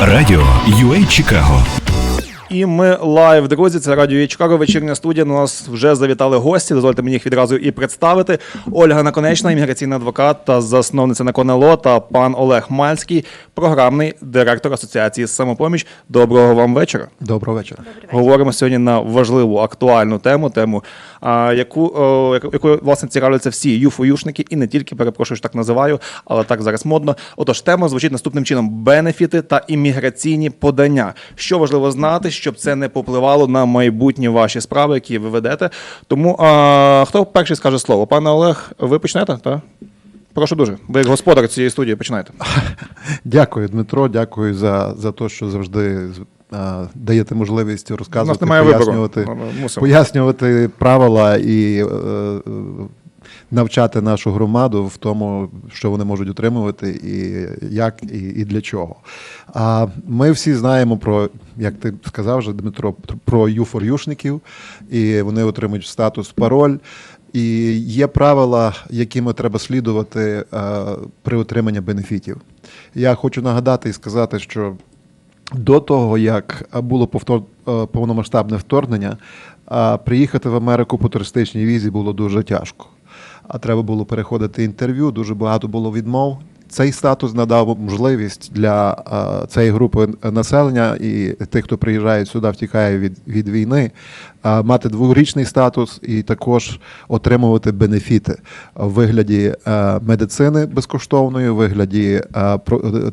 Радіо UA Чикаго. І ми лайв, друзі. Це радіо Чикаго. Вечірня студія. На нас вже завітали гості. Дозвольте мені їх відразу і представити. Ольга Наконечна, імміграційний адвокат та засновниця Наконело та пан Олег Мальський, програмний директор асоціації самопоміч. Доброго вам вечора. Доброго вечора. Говоримо сьогодні на важливу актуальну тему, тему, яку якою власне цікавляться всі юфоюшники, і не тільки перепрошую, що так називаю, але так зараз модно. Отож, тема звучить наступним чином: бенефіти та імміграційні подання. Що важливо знати, щоб це не попливало на майбутні ваші справи, які ви ведете. Тому а, хто перший скаже слово? Пане Олег, ви почнете? Так? Прошу дуже. Ви господар цієї студії починайте. Дякую, Дмитро. Дякую за, за те, що завжди даєте можливість розказувати, немає пояснювати, пояснювати правила і е, е, навчати нашу громаду в тому, що вони можуть отримувати, і як, і, і для чого. А ми всі знаємо про, як ти сказав вже, Дмитро, про юфорюшників, і вони отримують статус пароль. І є правила, якими треба слідувати е, при отриманні бенефітів. Я хочу нагадати і сказати, що до того, як було повтор... е, повномасштабне вторгнення, приїхати в Америку по туристичній візі було дуже тяжко. А треба було переходити інтерв'ю, дуже багато було відмов. Цей статус надав можливість для цієї групи населення і тих, хто приїжджає сюди, втікає від, від війни, мати дворічний статус і також отримувати бенефіти в вигляді е, медицини безкоштовної, в вигляді е,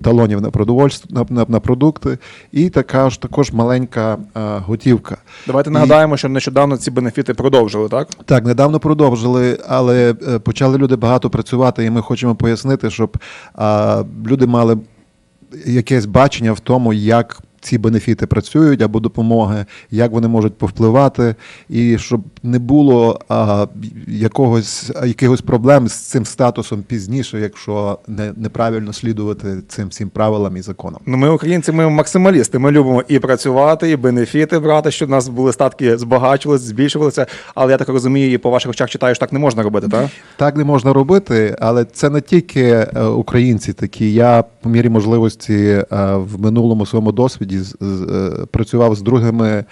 талонів на продовольство на, на, продукти, і така ж також маленька е, готівка. Давайте І- нагадаємо, що нещодавно ці бенефіти продовжили, так? так, недавно продовжили, але е, почали люди багато працювати, і ми хочемо пояснити, щоб люди мали якесь бачення в тому, як ці бенефіти працюють або допомоги, як вони можуть повпливати, і щоб не було а, якогось, якихось проблем з цим статусом пізніше, якщо не, неправильно слідувати цим всім правилам і законам. Ну, ми, українці, ми максималісти. Ми любимо і працювати, і бенефіти брати, щоб у нас були статки збагачувалися, збільшувалися. Але я так розумію, і по ваших очах читаю, що так не можна робити, так? Так не можна робити, але це не тільки е, українці такі. Я по мірі можливості е, в минулому своєму досвіді е, працював з другими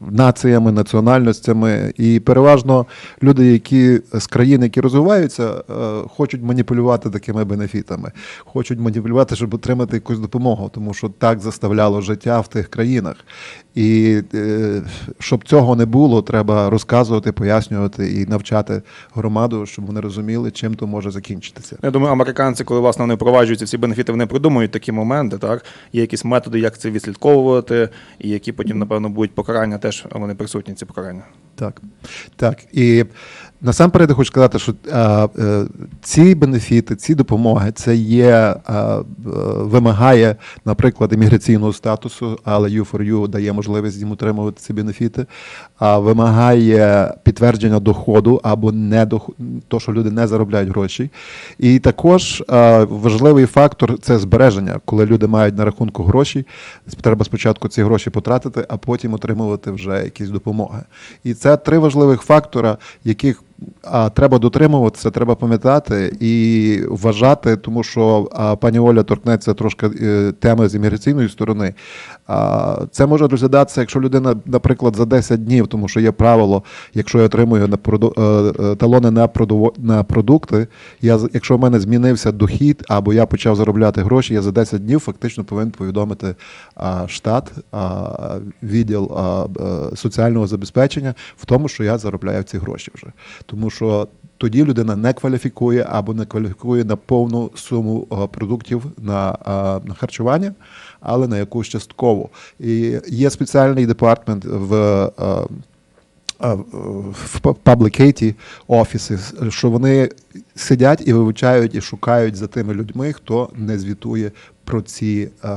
націями, національностями, і переважно люди, які з країн, які розвиваються, е, хочуть маніпулювати такими бенефітами, хочуть маніпулювати, щоб отримати якусь допомогу, тому що так заставляло життя в тих країнах. І е, щоб цього не було, треба розказувати, пояснювати і навчати громаду, щоб вони розуміли, чим то може закінчитися. Я думаю, американці, коли власне вони впроваджуються ці бенефіти, вони придумують такі моменти, так? Є якісь методи, як це відслідковувати, і які потім, напевно, будуть покарання, теж вони присутні, ці покарання. Так, так. І насамперед я хочу сказати, що а, е, ці бенефіти, ці допомоги, це є а, е, вимагає, наприклад, імміграційного статусу, але U4U дає можливість їм отримувати ці бенефіти, а вимагає підтвердження доходу або не доход, то, що люди не заробляють гроші. І також а, важливий фактор це збереження, коли люди мають на рахунку гроші, треба спочатку ці гроші потратити, а потім отримувати вже якісь допомоги. І це три важливих фактора, яких а, треба дотримуватися, треба пам'ятати і вважати, тому що а, пані Оля торкнеться трошки е, теми з імміграційної сторони. Це може розглядатися, якщо людина, наприклад, за 10 днів, тому що є правило, якщо я отримую на проду, е, е, талони на, продово, на продукти, я, якщо в мене змінився дохід або я почав заробляти гроші, я за 10 днів фактично повинен повідомити штат, відділ е, соціального забезпечення в тому, що я заробляю ці гроші вже. Тому що тоді людина не кваліфікує або не кваліфікує на повну суму продуктів на, на харчування, але на якусь часткову. І є спеціальний департмент в. а, а, в паблікейті офіси, що вони сидять і вивчають і шукають за тими людьми, хто не звітує про ці е,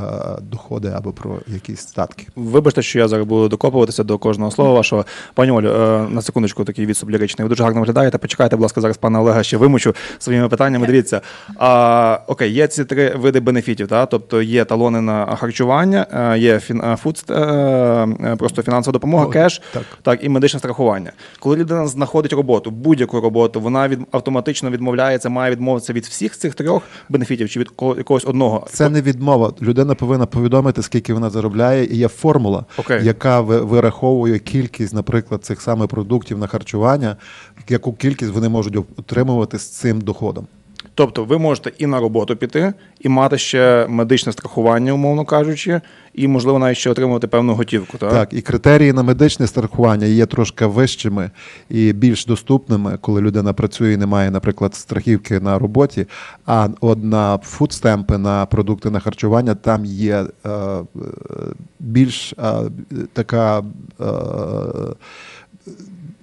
доходи або про якісь статки. Вибачте, що я зараз буду докопуватися до кожного слова вашого. Пані Олю, е, на секундочку такий відступ ліричний. Ви дуже гарно виглядаєте. Почекайте, будь ласка, зараз пана Олега ще вимучу своїми питаннями. Дивіться. А, окей, є ці три види бенефітів. Та? Тобто є талони на харчування, е, є фін, е, фуд, е, е, просто фінансова допомога, О, кеш, так. так, і медичне страхування. Коли людина знаходить роботу, будь-яку роботу, вона від, автоматично відмовляється, має відмовитися від всіх цих трьох бенефітів чи від ко- якогось одного. Це не не відмова. Людина повинна повідомити, скільки вона заробляє, і є формула, Окей. яка вираховує кількість, наприклад, цих самих продуктів на харчування, яку кількість вони можуть отримувати з цим доходом. Тобто ви можете і на роботу піти, і мати ще медичне страхування, умовно кажучи, і можливо навіть ще отримувати певну готівку. Так? Так, і критерії на медичне страхування є трошки вищими і більш доступними, коли людина працює і не має, наприклад, страхівки на роботі. А от на фудстемпи, на продукти на харчування, там є е, більш е, така. Е,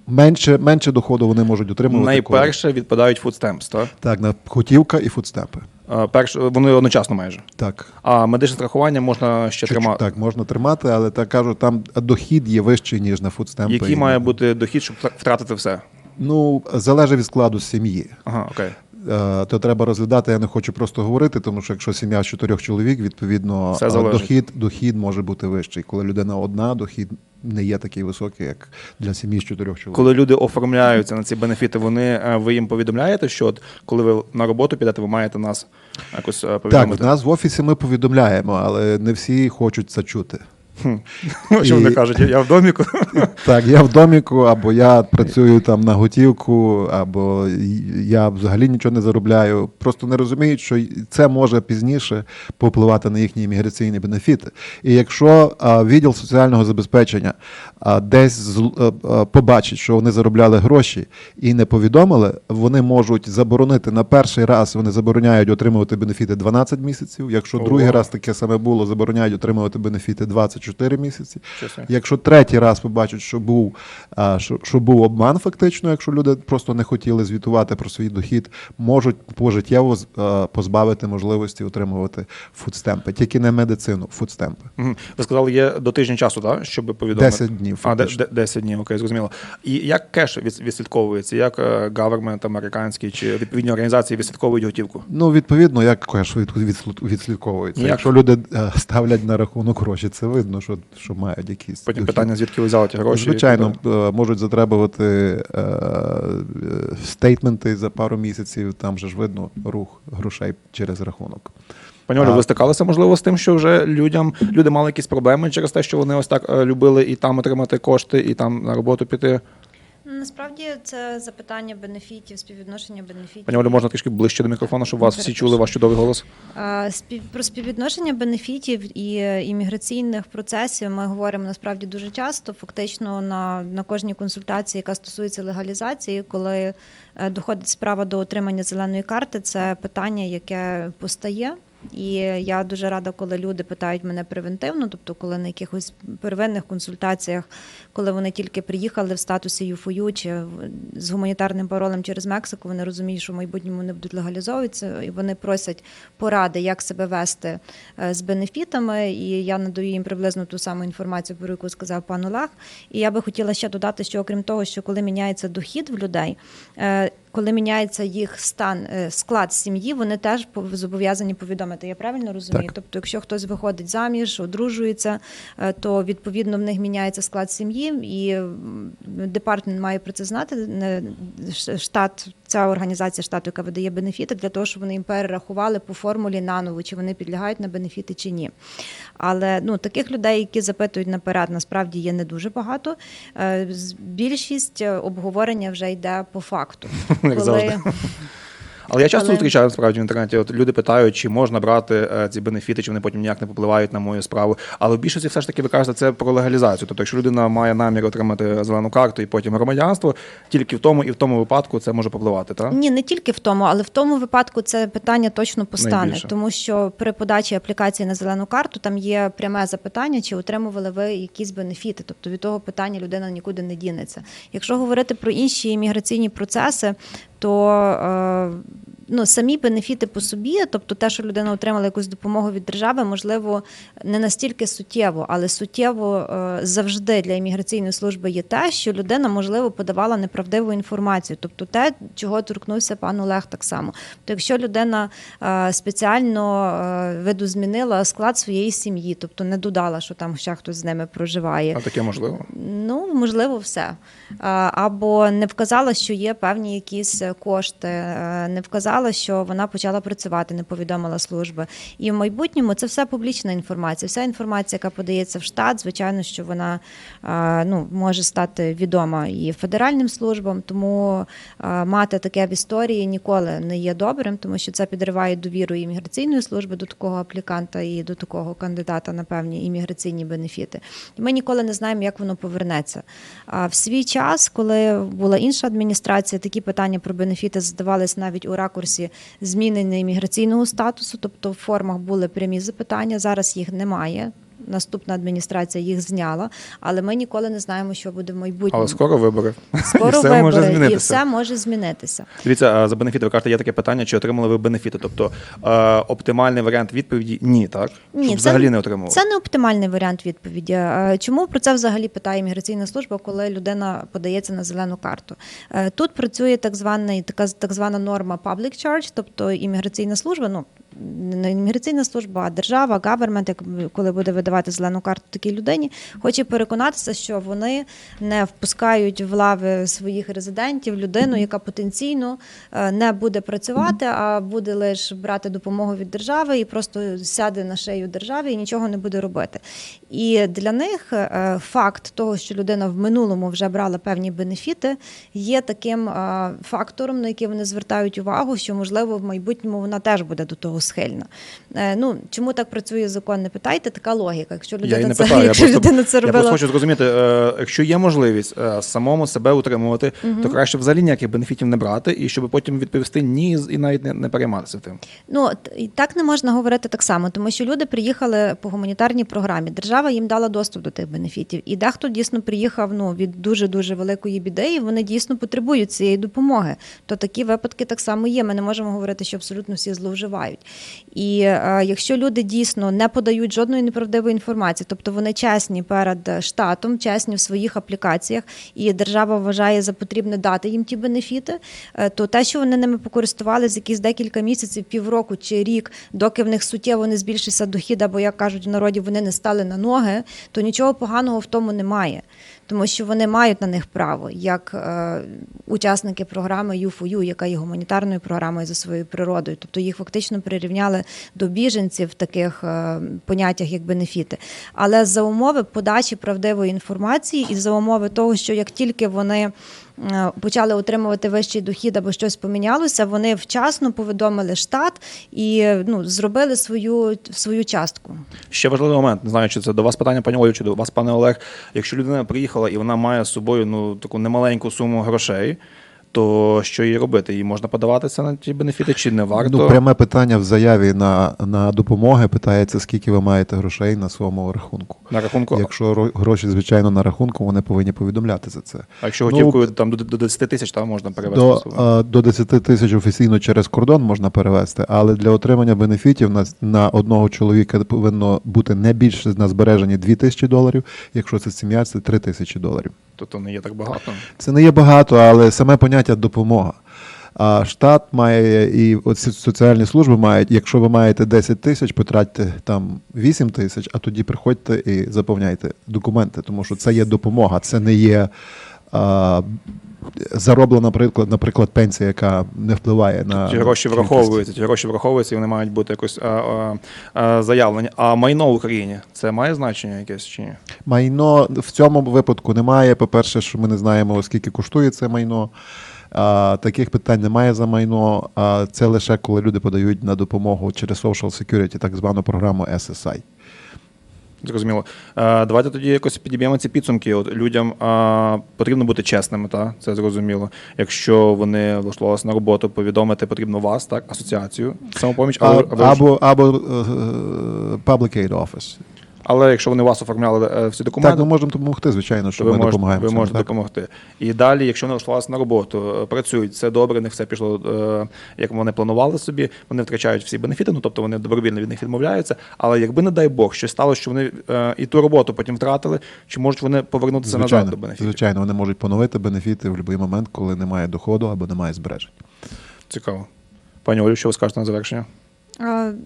Менше, менше доходу вони можуть отримувати. коли- Найперше відпадають фудстемпс, так? Так, на хотівка і фудстемпи. А, Перше, вони одночасно майже. Так. А медичне страхування можна ще Чуть-чуть тримати. Так, можна тримати, але так кажу, там дохід є вищий, ніж на фудстемпи. Який має бути дохід, щоб втратити все? Ну, залежить від складу сім'ї. Ага, окей. Е, То треба розглядати, я не хочу просто говорити, тому що якщо сім'я з чотирьох чоловік, відповідно, е, дохід, дохід може бути вищий. Коли людина одна, дохід не є такий високий, як для сім'ї з чотирьох чоловік. Коли люди оформляються на ці бенефіти, вони е, ви їм повідомляєте, що от коли ви на роботу підете, ви маєте нас якось е, Так, в нас в офісі ми повідомляємо, але не всі хочуть це чути. Що вони кажуть? Я в доміку. Так, я в доміку, або я працюю там на готівку, або я взагалі нічого не заробляю. Просто не розуміють, що це може пізніше попливати на їхні імміграційні бенефіти. І якщо відділ соціального забезпечення десь з- побачить, що вони заробляли гроші і не повідомили, вони можуть заборонити на перший раз, вони забороняють отримувати бенефіти 12 місяців. Якщо Ого. другий раз таке саме було, забороняють отримувати бенефіти 24 місяці. Чесно. Якщо третій раз побачать, що був, а, що, що був обман, фактично, якщо люди просто не хотіли звітувати про свій дохід, можуть пожиттєво а, позбавити можливості отримувати фудстемпи, тільки не медицину, фудстемпи. Ви сказали, є до тижня часу, так? Щоб повідомити? 10 днів, А, фактично. де- 10 днів, окей, зрозуміло. І як кеш відслідковується? Як government американський чи відповідні організації відслідковують готівку? Ну, відповідно, як кеш відслідковується. Як? Якщо люди е, ставлять на рахунок гроші, це видно, що, що мають якісь. Потім питання, звідки ви взяли ті гроші? Звичайно, е, можуть затребувати е, е, стейтменти за пару місяців, там же ж видно рух грошей через рахунок. Пані Олю, ви стикалися, можливо, з тим, що вже людям люди мали якісь проблеми через те, що вони ось так е, любили і там отримати кошти, і там на роботу піти. Насправді це запитання бенефітів, співвідношення бенефітів. Пані Олю, можна трішки ближче до мікрофону, щоб вас всі чули ваш чудовий голос. Про співвідношення бенефітів і е, імміграційних процесів ми говоримо насправді дуже часто. Фактично на, на кожній консультації, яка стосується легалізації, коли е, доходить справа до отримання зеленої карти, це питання, яке постає. І я дуже рада, коли люди питають мене превентивно, тобто коли на якихось первинних консультаціях, коли вони тільки приїхали в статусі ЮФОЮ чи з гуманітарним паролем через Мексику, вони розуміють, що в майбутньому вони будуть легалізовуватися, і вони просять поради, як себе вести е, з бенефітами. І я надаю їм приблизно ту саму інформацію, про яку сказав пан Олег. І я би хотіла ще додати, що окрім того, що коли міняється дохід в людей. Коли міняється їх стан, е, склад сім'ї, вони теж зобов'язані повідомити. Я правильно розумію? Так. Тобто, якщо хтось виходить заміж, одружується, е, то відповідно в них міняється склад сім'ї, і департмент має про це знати. Штат, ця організація штату, яка видає бенефіти, для того, щоб вони їм перерахували по формулі наново, чи вони підлягають на бенефіти чи ні. Але ну таких людей, які запитують наперед, насправді є не дуже багато. Е, Більшість е, обговорення вже йде по факту. Завжди. Але я часто Але- зустрічаю насправді в інтернеті. От люди питають, чи можна брати е, ці бенефіти, чи вони потім ніяк не попливають на мою справу. Але в більшості все ж таки ви кажете, це про легалізацію. Тобто, якщо людина має намір отримати зелену карту і потім громадянство, тільки в тому і в тому випадку це може попливати, так? Ні, не тільки в тому, але в тому випадку це питання точно постане, Найбільше. тому що при подачі аплікації на зелену карту там є пряме запитання, чи отримували ви якісь бенефіти. Тобто від того питання людина нікуди не дінеться. Якщо говорити про інші імміграційні процеси, то е, ну, самі бенефіти по собі, тобто те, що людина отримала якусь допомогу від держави, можливо, не настільки суттєво, але суттєво е, завжди для імміграційної служби є те, що людина, можливо, подавала неправдиву інформацію, тобто те, чого торкнувся пан Олег так само. То якщо людина е, спеціально видозмінила склад своєї сім'ї, тобто не додала, що там ще хтось з ними проживає, А таке можливо. Ну, можливо, все. Або не вказала, що є певні якісь кошти, е, не вказала, що вона почала працювати, не повідомила служби. І в майбутньому це все публічна інформація. Вся інформація, яка подається в штат, звичайно, що вона е, ну, може стати відома і федеральним службам, тому е, мати таке в історії ніколи не є добрим, тому що це підриває довіру імміграційної служби до такого апліканта і до такого кандидата на певні імміграційні бенефіти. І ми ніколи не знаємо, як воно повернеться. А в свій час, коли була інша адміністрація, такі питання про бенефіти задавались навіть у ракурсі змінення імміграційного статусу, тобто в формах були прямі запитання. Зараз їх немає. Наступна адміністрація їх зняла, але ми ніколи не знаємо, що буде в майбутньому. Але скоро вибори. Скоро і все вибори, може і змінитися. все може змінитися. Дивіться, за бенефіти ви кажете, є таке питання, чи отримали ви бенефіти? Тобто оптимальний варіант відповіді ні, так? Ні, Щоб це- взагалі не отримували. Це не оптимальний варіант відповіді. Чому про це взагалі питає імміграційна служба, коли людина подається на зелену карту? Е, Тут працює так звана така так звана норма public charge, тобто імміграційна служба, ну не імміграційна служба, а держава, як коли буде видавати зелену карту такій людині, хоче переконатися, що вони не впускають в лави своїх резидентів людину, яка потенційно е, не буде працювати, а буде лише брати допомогу від держави і просто сяде на шею державі і нічого не буде робити. І для них е, факт того, що людина в минулому вже брала певні бенефіти, є таким е, фактором, на який вони звертають увагу, що можливо в майбутньому вона теж буде до того схильна. Е, Ну чому так працює закон? Не питайте, така логіка. Якщо Я людина не це, питаю, я якщо просто, людина це я просто хочу зрозуміти, е, якщо є можливість е, самому себе утримувати, то краще взагалі ніяких бенефітів не брати, і щоб потім відповісти ні і навіть не, не перейматися тим. Ну і так не можна говорити так само, тому що люди приїхали по гуманітарній програмі. Держава їм дала доступ до тих бенефітів. І дехто дійсно приїхав ну від дуже дуже великої біди, і вони дійсно потребують цієї допомоги. То такі випадки так само є. Ми не можемо говорити, що абсолютно всі зловживають. І е, якщо люди дійсно не подають жодної неправдивої інформації, тобто вони чесні перед штатом, чесні в своїх аплікаціях, і держава вважає за потрібне дати їм ті бенефіти, е, то те, що вони ними покористувалися якісь декілька місяців, півроку чи рік, доки в них суттєво не збільшився дохід, або як кажуть в народі, вони не стали на ноги, то нічого поганого в тому немає. Тому що вони мають на них право, як е, учасники програми U4U, яка є гуманітарною програмою за своєю природою. Тобто їх фактично прирівняли до біженців в таких е, поняттях, як бенефіти. Але за умови подачі правдивої інформації і за умови того, що як тільки вони почали отримувати вищий дохід або щось помінялося, вони вчасно повідомили штат і ну, зробили свою, свою частку. Ще важливий момент, не знаю, чи це до вас питання, пані Олю, чи до вас, пане Олег. Якщо людина приїхала і вона має з собою ну таку немаленьку суму грошей, то що їй робити? Їй можна подаватися на ті бенефіти, чи не варто? Ну, пряме питання в заяві на, на допомоги питається, скільки ви маєте грошей на своєму рахунку. На рахунку, Якщо ро- гроші, звичайно, на рахунку, вони повинні повідомляти за це. а якщо Ну, готівкою там до, до 10 тисяч, там можна перевести. До, а, до 10 тисяч офіційно через кордон можна перевести, але для отримання бенефітів на, на одного чоловіка повинно бути не більше на збереженні 2 тисячі доларів. Якщо це сім'я, це 3 тисячі доларів. Тобто не є так багато. Це не є багато, але саме поняття допомога. А штат має і оці соціальні служби мають, якщо ви маєте 10 тисяч, потратьте там 8 тисяч, а тоді приходьте і заповняйте документи, тому що це є допомога, це не є а, зароблена, наприклад, наприклад, пенсія, яка не впливає на Ті гроші кількість. враховуються, ті гроші враховуються, і вони мають бути якось а, а, а, заявлені. А майно в Україні це має значення якесь чи ні? Майно в цьому випадку немає. По-перше, що ми не знаємо, скільки коштує це майно. А, таких питань немає за майно. А це лише коли люди подають на допомогу через Social Security, так звану програму SSI. Зрозуміло. Е, давайте тоді якось підіб'ємо ці підсумки. От людям а, потрібно бути чесними, та Це зрозуміло. Якщо вони влаштувалися на роботу, повідомити потрібно вас, так, асоціацію, самопоміч, або або або е, е, Public Aid Office. Але якщо вони вас оформляли е, всі Так, ми можемо допомогти, звичайно, що ми можете, допомагаємо. ви можете так. допомогти. І далі, якщо вони влаштувалися на роботу, е, працюють, все добре, не все пішло, е, як вони планували собі, вони втрачають всі бенефіти, ну тобто вони добровільно від них відмовляються. Але якби, не дай Бог, щось сталося, що вони і ту роботу потім втратили, чи можуть вони повернутися назад Звичайно, до бенефітів? звичайно, вони можуть поновити бенефіти в будь-який момент, коли немає доходу або немає збережень. Цікаво. Пані Олю, що ви скажете на завершення?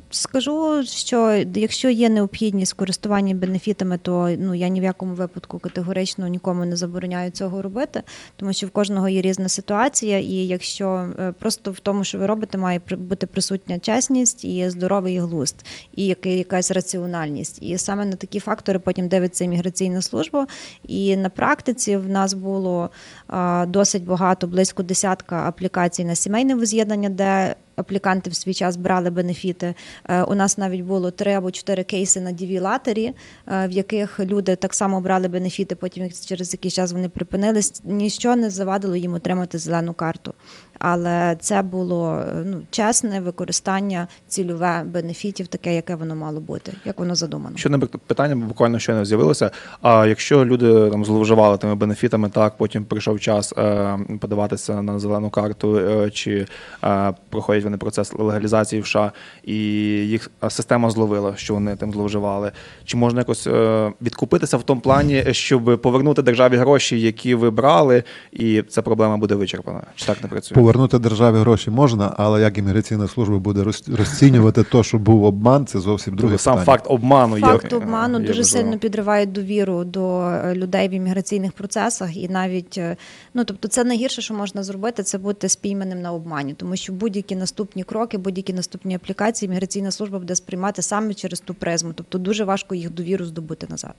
Скажу, що якщо є необхідність в користуванні бенефітами, то ну я ні в якому випадку категорично нікому не забороняю цього робити, тому що в кожного є різна ситуація, і якщо е, просто в тому, що ви робите, має бути присутня чесність і здоровий глузд, і яка- якась раціональність. І саме на такі фактори потім дивиться імміграційна служба. І на практиці в нас було досить багато, близько десятка аплікацій на сімейне воз'єднання, де апліканти в свій час брали бенефіти. Е, У нас навіть було три або чотири кейси на діві-латері, е, в яких люди так само брали бенефіти, потім через якийсь час вони припинились. Ніщо не завадило їм отримати зелену карту. Але це було е, ну, чесне використання цільове бенефітів, таке, яке воно мало бути, як воно задумано. Ще одне питання буквально щойно з'явилося. А якщо люди там зловживали тими бенефітами, так потім прийшов час е, подаватися на зелену карту, е, чи е, проходять вони процес легалізації в США, і їх е, система зловила, що вони тим зловживали. Чи можна якось е, відкупитися в тому плані, щоб повернути державі гроші, які ви брали, і ця проблема буде вичерпана? Чи так не працює? Повернути державі гроші можна, але як імміграційна служба буде роз- розцінювати то, що був обман, це зовсім друге сам питання. факт обману є Факт е, обману є дуже важливим. сильно підриває довіру до е, людей в імміграційних процесах, і навіть е, ну тобто, це найгірше, що можна зробити, це бути спійманим на обмані, тому що будь-які наступні кроки, будь-які наступні аплікації, міграційна служба буде сприймати саме через ту призму. Тобто дуже важко їх довіру здобути назад.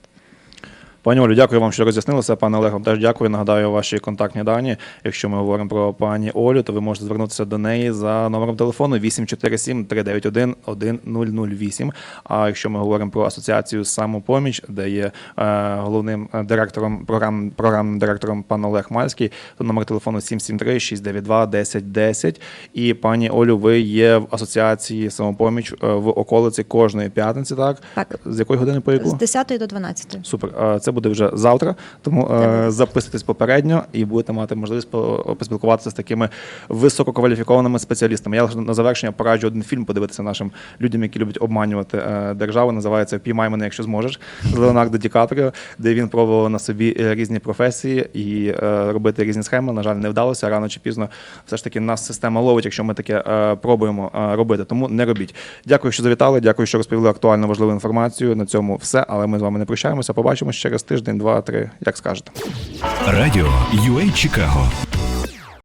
Пані Олю, дякую вам, що роз'яснилися. Пане Олег, теж дякую. Нагадаю ваші контактні дані. Якщо ми говоримо про пані Олю, то ви можете звернутися до неї за номером телефону 847 391 1008. А якщо ми говоримо про асоціацію самопоміч, де є е, головним е, директором програм, програмним директором пан Олег Мальський, то номер телефону 773 692 1010. І пані Олю, ви є в асоціації самопоміч е, в околиці кожної п'ятниці, так? Так. З якої години по яку? З 10 до 12. Супер. Е, Це буде вже завтра. Тому е, записуйтесь попередньо і будете мати можливість по- поспілкуватися з такими висококваліфікованими спеціалістами. Я на завершення пораджу один фільм подивитися нашим людям, які люблять обманювати е, державу. Називається Піймай мене, якщо зможеш з Леонардо Ді Капріо, де він пробував на собі е, різні професії і е, робити різні схеми. На жаль, не вдалося. Рано чи пізно все ж таки нас система ловить, якщо ми таке е, пробуємо е, робити. Тому не робіть. Дякую, що завітали. Дякую, що розповіли актуальну важливу інформацію. На цьому все. Але ми з вами не прощаємося. Побачимося через тиждень, два, три, як скажете. Радіо UA Чикаго